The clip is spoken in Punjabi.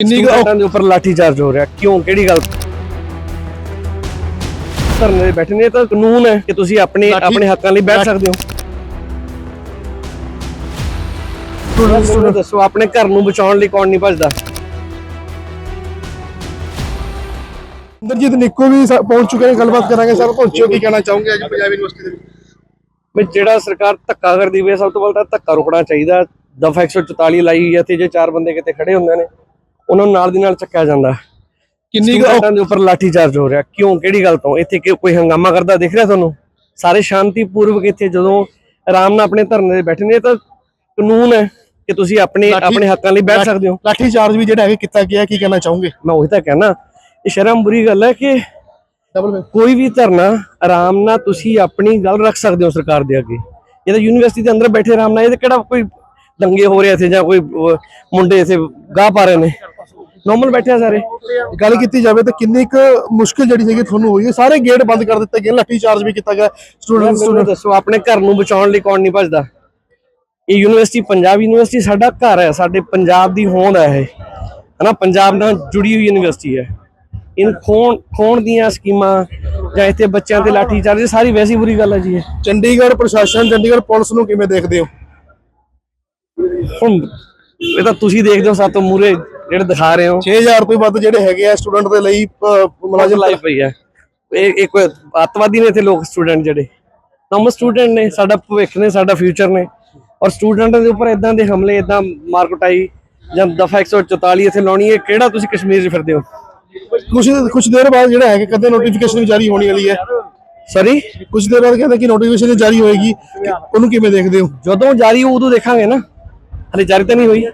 ਕਿੰਨੀ ਸਟੂਡੈਂਟਾਂ ਦੇ ਉੱਪਰ ਲਾਠੀ ਚਾਰਜ ਹੋ ਰਿਹਾ ਕਿਉਂ ਕਿਹੜੀ ਗੱਲ? ਧਰਨੇ ਤੇ ਬੈਠੇ ਨੇ ਤਾਂ ਕਾਨੂੰਨ ਹੈ ਕਿ ਤੁਸੀਂ ਆਪਣੇ ਆਪਣੇ ਹੱਕਾਂ ਲਈ ਬੈਠ ਸਕਦੇ ਹੋ। ਦੱਸੋ ਆਪਣੇ ਘਰ ਨੂੰ ਬਚਾਉਣ ਲਈ ਕੌਣ ਨਹੀਂ ਭੱਜਦਾ? ਇੰਦਰਜੀਤ ਨਿੱਕੋ ਵੀ ਪਹੁੰਚ ਚੁੱਕੇ ਨੇ ਗੱਲਬਾਤ ਕਰਾਂਗੇ ਸਰ ਪਹੁੰਚਿਓ ਕੀ ਕਹਿਣਾ ਚਾਹੋਗੇ ਅੱਜ ਪੰਜਾਬ ਯੂਨੀਵਰਸਿਟੀ ਦੇ ਵਿੱਚ। ਵੀ ਜਿਹੜਾ ਸਰਕਾਰ ਧੱਕਾ ਕਰਦੀ ਵੇ ਸਭ ਤੋਂ ਪਹਿਲਾਂ ਤਾਂ ਧੱਕਾ ਰੁਕਣਾ ਚਾਹੀਦਾ। ਦਫਾ 144 ਲਾਈ ਹੈ ਤੇ ਜੇ ਚਾਰ ਬੰਦੇ ਕਿਤੇ ਖੜੇ ਹੁੰਦੇ ਨੇ ਉਹਨਾਂ ਨੂੰ ਨਾਲ ਦੀ ਨਾਲ ਚੱਕਿਆ ਜਾਂਦਾ। ਕਿੰਨੀ ਸਟੂਡੈਂਟਾਂ ਦੇ ਉੱਪਰ ਲਾਠੀ ਚਾਰਜ ਹੋ ਰਿਹਾ। ਕਿਉਂ? ਕਿਹੜੀ ਗੱਲ ਤੋਂ? ਇੱਥੇ ਕੋਈ ਹੰਗਾਮਾ ਕਰਦਾ ਦਿਖ ਰਿਹਾ ਤੁਹਾਨੂੰ? ਸਾਰੇ ਸ਼ਾਂਤੀਪੂਰਵਕ ਇੱਥੇ ਜਦੋਂ ਆਰਾਮ ਨਾਲ ਆਪਣੇ ਧਰਨੇ ਤੇ ਬੈਠੇ ਨੇ ਤਾਂ ਕਾਨੂੰਨ ਹੈ ਕਿ ਤੁਸੀਂ ਆਪਣੇ ਆਪਣੇ ਹੱਕਾਂ ਲਈ ਬੈਠ ਸਕਦੇ ਹੋ। ਲਾਠੀ ਚਾਰਜ ਵੀ ਜਿਹੜਾ ਹੈਗਾ ਕੀਤਾ ਗਿਆ ਕੀ ਕਹਿਣਾ ਚਾਹੋਗੇ? ਮੈਂ ਉਹੀ ਤਾਂ ਕਹਿਣਾ ਇਹ ਸ਼ਰਮ ਬੁਰੀ ਗੱਲ ਹੈ ਕਿ ਕੋਈ ਵੀ ਧਰਨਾ ਆਰਾਮ ਨਾਲ ਤੁਸੀਂ ਆਪਣੀ ਗੱਲ ਰੱਖ ਸਕਦੇ ਹੋ ਸਰਕਾਰ ਦੇ ਅੱਗੇ। ਇਹ ਤਾਂ ਯੂਨੀਵਰਸਿਟੀ ਦੇ ਅੰਦਰ ਬੈਠੇ ਆਰਾਮ ਨਾਲ ਇਹ ਕਿਹੜਾ ਕੋਈ ਦੰਗੇ ਹੋ ਰਹੇ ਇੱਥੇ ਜਾਂ ਕੋਈ ਮੁੰਡੇ ਇੱਥੇ ਗਾਹ ਪਾ ਰਹੇ ਨੇ? ਨਾਰਮਲ ਬੈਠੇ ਆ ਸਾਰੇ। ਗੱਲ ਕੀਤੀ ਜਾਵੇ ਤਾਂ ਕਿੰਨੀ ਕੁ ਮੁਸ਼ਕਿਲ ਜਿਹੜੀ ਹੈਗੀ ਤੁਹਾਨੂੰ ਹੋਈ ਹੈ। ਸਾਰੇ ਗੇਟ ਬੰਦ ਕਰ ਦਿੱਤੇ ਗਏ। ਲਾਠੀ ਚਾਰਜ ਵੀ ਕੀਤਾ ਗਿਆ। ਸਟੂਡੈਂਟ ਮੈਨੂੰ ਦੱਸੋ ਆਪਣੇ ਘਰ ਨੂੰ ਬਚਾਉਣ ਲਈ ਕੌਣ ਨਹੀਂ ਭੱਜਦਾ? ਇਹ ਯੂਨੀਵਰਸਿਟੀ ਪੰਜਾਬ ਯੂਨੀਵਰਸਿਟੀ ਸਾਡਾ ਘਰ ਹੈ। ਸਾਡੇ ਪੰਜਾਬ ਦੀ ਹੋਂਦ ਹੈ ਇਹ। ਹਨਾ ਪੰਜਾਬ ਨਾਲ ਜੁੜੀ ਹੋਈ ਯੂਨੀਵਰਸਿਟੀ ਹੈ। ਇਨ ਖੋਣ ਖੋਣ ਦੀਆਂ ਸਕੀਮਾਂ ਜਾਂ ਇੱਥੇ ਬੱਚਿਆਂ ਤੇ ਲਾਠੀ ਚਾਰਜ ਸਾਰੀ ਵੈਸੀ ਬੁਰੀ ਗੱਲ ਹੈ ਜੀ ਇਹ। ਚੰਡੀਗੜ੍ਹ ਪ੍ਰਸ਼ਾਸਨ ਚੰਡੀਗੜ੍ਹ ਪੁਲਿਸ ਨੂੰ ਕਿਵੇਂ ਦੇਖਦੇ ਹੋ? ਹੁਣ ਇਹ ਤਾਂ ਤੁਸੀਂ ਦੇਖਦੇ ਹੋ ਸਾਤੋਂ ਮੂਰੇ ਜਿਹੜੇ ਦਿਖਾ ਰਹੇ ਹੋ। 6000 ਰੁਪਏ ਵੱਧ ਜਿਹੜੇ ਹੈਗੇ ਆ ਸਟੂਡੈਂਟ ਦੇ ਲਈ ਮੁਲਾਜ਼ਮ ਲਾਈ ਪਈ ਹੈ ਇਹ ਇੱਕ ਅੱਤਵਾਦੀ ਨੇ ਇੱਥੇ ਲੋਕ ਸਟੂਡੈਂਟ ਜਿਹੜੇ। ਨਮ ਸਟੂਡੈਂਟ ਨੇ ਸਾਡਾ ਭਵਿੱਖ ਨੇ ਸਾਡਾ ਫਿਊਚਰ ਨੇ। ਔਰ ਸਟੂਡੈਂਟਾਂ ਦੇ ਉੱਪਰ ਇਦਾਂ ਦੇ ਹਮਲੇ ਇਦਾਂ ਮਾਰਕਟਾਈ ਜਾਂ ਦਫਾ 144 ਇੱਥੇ ਲਾਉਣੀ ਹੈ ਕਿਹੜਾ ਤੁਸੀਂ ਕਸ਼ਮੀਰ 'ਚ ਫਿਰਦੇ ਹੋ? ਕੁਝ ਕੁਝ ਦੇਰ ਬਾਅਦ ਜਿਹੜਾ ਹੈਗਾ ਕਦੇ ਨੋਟੀਫਿਕੇਸ਼ਨ ਜਾਰੀ ਹੋਣੀ ਵਾਲੀ ਹੈ। ਸਰੀ ਕੁਝ ਦੇਰ ਬਾਅਦ ਕਹਿੰਦੇ ਕਿ ਨੋਟੀਫਿਕੇਸ਼ਨ ਜਾਰੀ ਹੋਏਗੀ। ਉਹਨੂੰ ਕਿਵੇਂ ਦੇਖਦੇ ਹੋ? ਜਦੋਂ ਜਾਰੀ ਹੋਊ ਉਦੋਂ ਦੇਖਾਂਗੇ ਨਾ। ਹਲੇ ਜਾਰੀ ਤਾਂ ਨਹੀਂ ਹੋਈ।